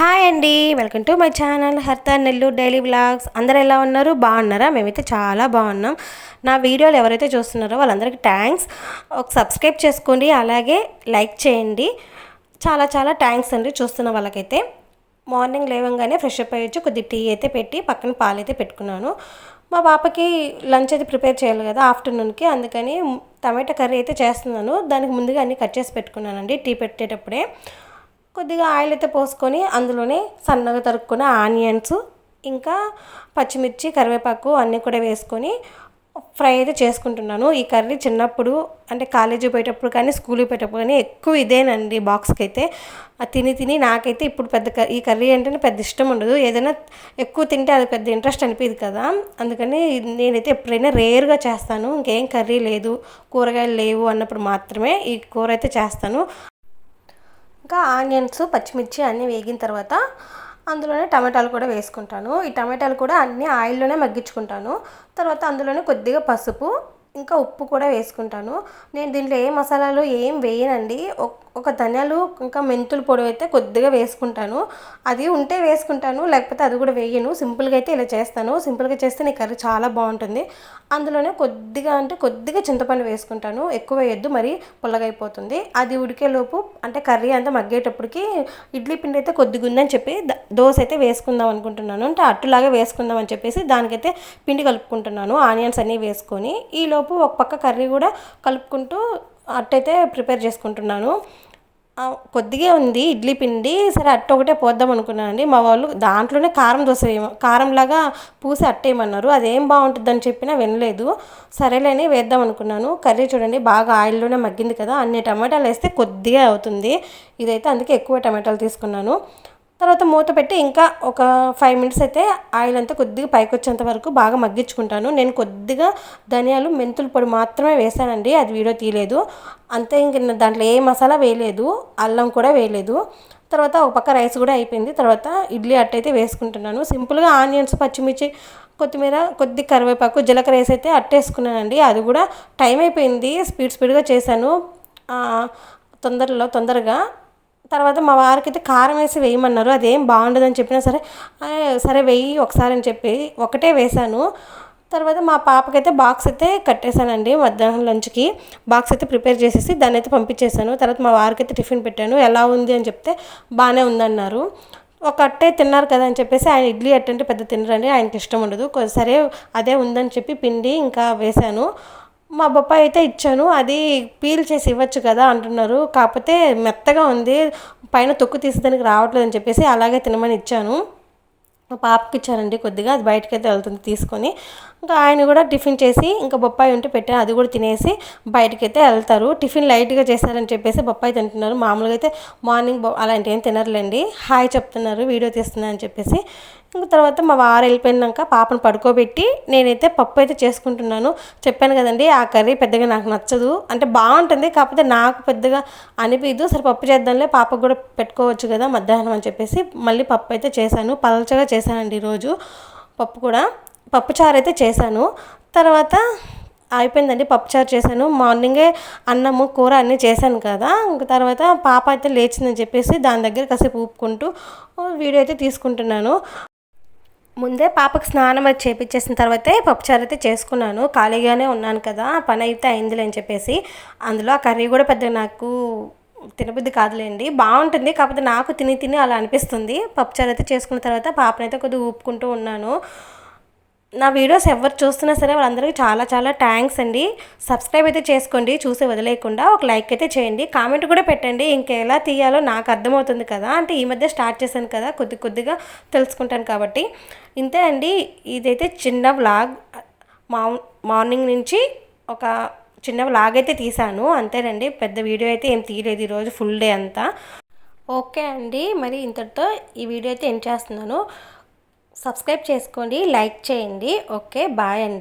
Hi అండి. Welcome to my channel హర్త Nellore daily blogs అందరు ఎలా ఉన్నారు? బాగున్నారా? మేమైతే చాలా బాగున్నాం. నా వీడియోలు ఎవరైతే చూస్తున్నారో వాళ్ళందరికీ థ్యాంక్స్. ఒక సబ్స్క్రైబ్ చేసుకోండి అలాగే లైక్ చేయండి. చాలా చాలా థ్యాంక్స్ అండి చూస్తున్న వాళ్ళకైతే. మార్నింగ్ లేవగానే ఫ్రెష్ అప్ అయ్యొచ్చు కొద్ది టీ అయితే పెట్టి పక్కన పాలు అయితే పెట్టుకున్నాను. మా పాపకి లంచ్ అయితే ప్రిపేర్ చేయాలి కదా ఆఫ్టర్నూన్కి. అందుకని టమాటా కర్రీ అయితే చేస్తున్నాను. దానికి ముందుగా అన్నీ కట్ చేసి పెట్టుకున్నానండి టీ పెట్టేటప్పుడే. కొద్దిగా ఆయిల్ అయితే పోసుకొని అందులోనే సన్నగా తరుక్కున్న ఆనియన్స్ ఇంకా పచ్చిమిర్చి కరివేపాకు అన్నీ కూడా వేసుకొని ఫ్రై అయితే చేసుకుంటున్నాను. ఈ కర్రీ చిన్నప్పుడు అంటే కాలేజీ పోయేటప్పుడు కానీ స్కూల్కి పోయేటప్పుడు కానీ ఎక్కువ ఇదేనండి బాక్స్కి అయితే. తిని తిని నాకైతే ఇప్పుడు పెద్ద ఈ కర్రీ అంటేనే పెద్ద ఇష్టం ఉండదు. ఏదైనా ఎక్కువ తింటే అది పెద్ద ఇంట్రెస్ట్ అనిపించదు కదా. అందుకని నేనైతే ఎప్పుడైనా రేర్గా చేస్తాను. ఇంకేం కర్రీ లేదు. కూరగాయలు లేవు అన్నప్పుడు మాత్రమే ఈ కూర అయితే చేస్తాను. ఇంకా ఆనియన్స్ పచ్చిమిర్చి అన్నీ వేగిన తర్వాత అందులోనే టమాటాలు కూడా వేసుకుంటాను. ఈ టమాటాలు కూడా అన్నీ ఆయిల్లోనే మగ్గించుకుంటాను. తర్వాత అందులోనే కొద్దిగా పసుపు ఇంకా ఉప్పు కూడా వేసుకుంటాను. నేను దీంట్లో ఏ మసాలాలు ఏం వేయనండి. ఒక ధనియాలు ఇంకా మెంతుల పొడి అయితే కొద్దిగా వేసుకుంటాను. అది ఉంటే వేసుకుంటాను లేకపోతే అది కూడా వేయను. సింపుల్గా అయితే ఇలా చేస్తాను. సింపుల్గా చేస్తే నీ కర్రీ చాలా బాగుంటుంది. అందులోనే కొద్దిగా అంటే కొద్దిగా చింతపండు వేసుకుంటాను. ఎక్కువ వేయద్దు మరి పుల్లగా అయిపోతుంది. అది ఉడికేలోపు అంటే కర్రీ అంతా మగ్గేటప్పటికి ఇడ్లీ పిండి అయితే కొద్దిగా ఉందని చెప్పి దోశ అయితే వేసుకుందాం అనుకుంటున్నాను. అంటే అట్టులాగా వేసుకుందాం అని చెప్పేసి దానికైతే పిండి కలుపుకుంటున్నాను. ఆనియన్స్ అన్నీ వేసుకొని ఈలో ఈలోపు ఒక పక్క కర్రీ కూడా కలుపుకుంటూ అట్టయితే ప్రిపేర్ చేసుకుంటున్నాను. కొద్దిగా ఉంది ఇడ్లీ పిండి. సరే అట్ట ఒకటే పోద్దాం అనుకున్నానండి. మా వాళ్ళు దాంట్లోనే కారం దోశ కారంలాగా పూసి అట్టేయమన్నారు అదేం బాగుంటుందని చెప్పినా వినలేదు. సరేలేని వేద్దాం అనుకున్నాను. కర్రీ చూడండి బాగా ఆయిల్లోనే మగ్గింది కదా. అన్ని టమాటాలు వేస్తే కొద్దిగా అవుతుంది. ఇదైతే అందుకే ఎక్కువ టమాటాలు తీసుకున్నాను. తర్వాత మూత పెట్టి ఇంకా ఒక ఫైవ్ మినిట్స్ అయితే ఆయిల్ అంతా కొద్దిగా పైకి వచ్చేంత వరకు బాగా మగ్గించుకుంటాను. నేను కొద్దిగా ధనియాలు మెంతుల పొడి మాత్రమే వేసానండి. అది వీడియో తీయలేదు. అంతే ఇంక దాంట్లో ఏ మసాలా వేయలేదు. అల్లం కూడా వేయలేదు. తర్వాత ఒక పక్క రైస్ కూడా అయిపోయింది. తర్వాత ఇడ్లీ అట్టయితే వేసుకుంటున్నాను. సింపుల్గా ఆనియన్స్ పచ్చిమిర్చి కొత్తిమీర కొద్ది కరివేపాకు జీలకర్ర వేసి అయితే అట్టేసుకున్నానండి. అది కూడా టైం అయిపోయింది. స్పీడ్ స్పీడ్గా చేశాను. తొందరలో తొందరగా తర్వాత మా వారికి అయితే కారం వేసి వేయమన్నారు. అదేం బాగుండదని చెప్పినా సరే సరే వెయ్యి ఒకసారి అని చెప్పి ఒకటే వేశాను. తర్వాత మా పాపకైతే బాక్స్ అయితే కట్టేశానండి మధ్యాహ్నం లంచ్కి. బాక్స్ అయితే ప్రిపేర్ చేసేసి దాన్ని అయితే పంపించేశాను. తర్వాత మా వారికి అయితే టిఫిన్ పెట్టాను. ఎలా ఉంది అని చెప్తే బాగానే ఉందన్నారు. ఒక అట్టే తిన్నారు కదా అని చెప్పేసి ఆయన ఇడ్లీ అట్టంటే పెద్ద తినరండి. ఆయనకి ఇష్టం ఉండదు. సరే అదే ఉందని చెప్పి పిండి ఇంకా వేశాను. మా బొప్పాయి అయితే ఇచ్చాను. అది పీల్ చేసి ఇవ్వచ్చు కదా అంటున్నారు. కాకపోతే మెత్తగా ఉంది. పైన తొక్కు తీసేదానికి రావట్లేదు అని చెప్పేసి అలాగే తినమని ఇచ్చాను. మా పాపకి ఇచ్చారండి కొద్దిగా. అది బయటకి అయితే వెళ్తుంది తీసుకొని. ఇంకా ఆయన కూడా టిఫిన్ చేసి ఇంకా బొప్పాయి ఉంటే పెట్టాను. అది కూడా తినేసి బయటకైతే అయితే వెళ్తారు. టిఫిన్ లైట్గా చేశారని చెప్పేసి బొప్పాయి తింటున్నారు. మామూలుగా అయితే మార్నింగ్ అలాంటివి ఏం తినరులేండి. హాయ్ చెప్తున్నారు. వీడియో తీస్తున్నా అని చెప్పేసి ఇంకా తర్వాత మా వారు వెళ్ళిపోయినాక పాపను పడుకోబెట్టి నేనైతే పప్పు అయితే చేసుకుంటున్నాను. చెప్పాను కదండి ఆ కర్రీ పెద్దగా నాకు నచ్చదు. అంటే బాగుంటుంది కాకపోతే నాకు పెద్దగా అనిపించదు సరే పప్పు చేద్దాంలే పాపకు కూడా పెట్టుకోవచ్చు కదా మధ్యాహ్నం అని చెప్పేసి మళ్ళీ పప్పు అయితే చేశాను. పలచగా చేశానండి ఈరోజు పప్పు కూడా. పప్పుచారు అయితే చేశాను. తర్వాత అయిపోయిందండి పప్పుచారు చేశాను. మార్నింగే అన్నము కూర అన్నీ చేశాను కదా. ఇంక తర్వాత పాప అయితే లేచిందని చెప్పేసి దాని దగ్గర కాసేపు ఊపుకుంటూ వీడియో అయితే తీసుకుంటున్నాను. ముందే పాపకు స్నానం అది చేపించేసిన తర్వాతే పప్పుచారు అయితే చేసుకున్నాను. ఖాళీగానే ఉన్నాను కదా పని అయితే అయిందిలే అని చెప్పేసి. అందులో ఆ కర్రీ కూడా పెద్ద నాకు తినబుద్ధి కాదులేండి. బాగుంటుంది కాకపోతే నాకు తిని తిని అలా అనిపిస్తుంది. పప్పుచారు అయితే చేసుకున్న తర్వాత పాపనైతే కొద్దిగా ఊపుకుంటూ ఉన్నాను. నా వీడియోస్ ఎవరు చూస్తున్నా సరే వాళ్ళందరికీ చాలా చాలా థ్యాంక్స్ అండి. సబ్స్క్రైబ్ అయితే చేసుకోండి చూసి వదిలేయకుండా ఒక లైక్ అయితే చేయండి. కామెంట్ కూడా పెట్టండి ఇంకెలా తీయాలో నాకు అర్థమవుతుంది కదా. అంటే ఈ మధ్య స్టార్ట్ చేశాను కదా కొద్ది కొద్దిగా తెలుసుకుంటాను కాబట్టి. ఇంతే అండి ఇదైతే చిన్న వ్లాగ్ మార్నింగ్ నుంచి ఒక చిన్న వ్లాగ్ అయితే తీసాను అంతేనండి పెద్ద వీడియో అయితే ఏం తీయలేదు ఈరోజు ఫుల్ డే అంతా. ఓకే అండి మరి ఇంతటితో ఈ వీడియో అయితే ఏం చేస్తున్నాను. సబ్స్క్రైబ్ చేసుకోండి లైక్ చేయండి. ఓకే బాయ్ అండి.